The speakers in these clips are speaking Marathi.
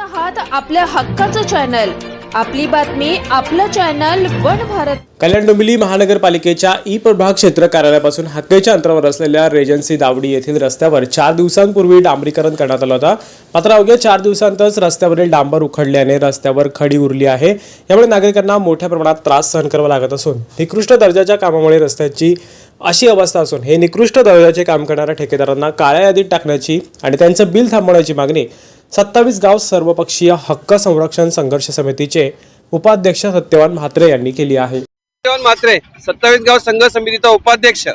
आहात आपल्या हक्काचं चॅनल. आपली बातमी आपलं चॅनल वन भारत. कल्याण डोंबिवली महानगरपालिकेच्या ई प्रभाग क्षेत्र कार्यालयापासून हक्केच्या अंतरावर असलेल्या रेजन्सी दावडी येथील रस्त्यावर चार दिवसांपूर्वी डांबरीकरण करण्यात आलं होतं. मात्र अवघ्या चार दिवसांतच रस्त्यावरील डांबर उखडल्याने रस्त्यावर खडी उरली आहे. यामुळे नागरिकांना मोठ्या प्रमाणात त्रास सहन करावा लागत असून निकृष्ट दर्जाच्या कामामुळे रस्त्याची अशी अवस्था असून हे निकृष्ट दर्जाचे काम करणाऱ्या ठेकेदारांना काळ्या यादीत टाकण्याची आणि त्यांचं बिल थांबवण्याची मागणी सत्तावीस गाव सर्वपक्षीय हक्क संरक्षण संघर्ष समितीचे उपाध्यक्ष सत्यवान म्हात्रे यांनी केली आहे. सत्यवान म्हात्रे सत्तावीस गाव संघ समितीचा उपाध्यक्ष.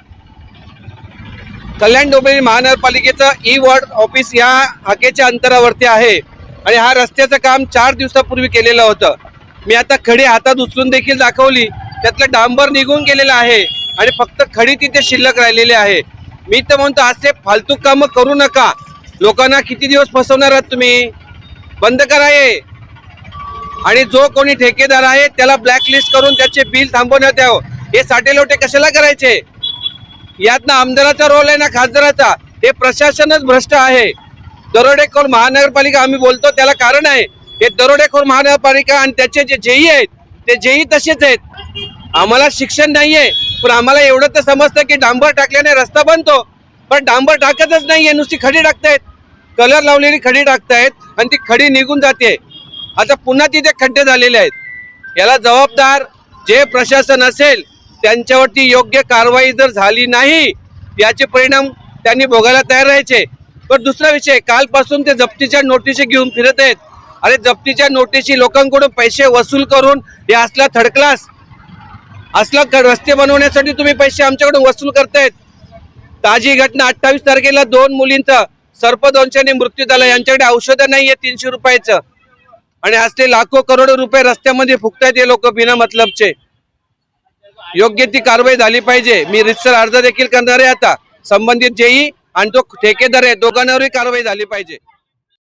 कल्याण डोंबिवली महानगरपालिकेचं ई वॉर्ड ऑफिस या हाकेच्या अंतरावरती आहे आणि हा रस्त्याचं काम चार दिवसापूर्वी केलेलं होतं. मी आता खडी हातात उचलून देखील दाखवली. त्यातलं डांबर निघून गेलेलं आहे आणि फक्त खडी तिथे शिल्लक राहिलेली आहे. मी तर म्हणतो असे फालतू कामं करू नका. लोकांना किती दिवस फसवणार आहात तुम्ही? बंद करा हे. आणि जो कोणी ठेकेदार आहे त्याला ब्लॅकलिस्ट करून त्याचे बिल थांबवण्यात यावं. हे साठे लोटे कशाला करायचे? यात ना आमदाराचा रोल आहे ना खासदाराचा? हे प्रशासनच भ्रष्ट आहे. दरोडेखोर महानगरपालिका आम्ही बोलतो त्याला कारण आहे. हे दरोडेखोर महानगरपालिका आणि त्याचे जे जेई आहेत ते जेई तसेच आहेत. आम्हाला शिक्षण नाहीये पण आम्हाला एवढं तर समजतं की डांबर टाकल्याने रस्ता बनतो. पण डांबर टाकतच नाहीये नुसती खडी टाकतायत. कलर लावलेली खडी टाकतायत आणि ती खडी निघून जाते. आता पुन्हा तिथे खड्डे झालेले आहेत. याला जबाबदार जे प्रशासन असेल त्यांच्यावरती योग्य कारवाई जर झाली नाही याचे परिणाम त्यांनी भोगायला तयार राहायचे. पण दुसरा विषय कालपासून ते जप्तीच्या नोटिशी घेऊन फिरत आहेत. अरे जप्तीच्या नोटिशी लोकांकडून पैसे वसूल करून हे असला थर्ड क्लास असला रस्ते बनवण्यासाठी तुम्ही पैसे आमच्याकडून वसूल करतायत. ताजी घटना अठ्ठावीस तारखेला दोन मुलींचा सर्पदंशाने मृत्यू झाला. यांच्याकडे औषधं नाहीये तीनशे रुपयाचं. आणि आज ते लाखो करोडो रुपये रस्त्यामध्ये फुकतायत हे लोक बिना मतलबचे. योग्य ती कारवाई झाली पाहिजे. मी रितसर अर्ज देखील करणार आहे आता. संबंधित जेई आणि तो ठेकेदार आहे दोघांवरही कारवाई झाली पाहिजे.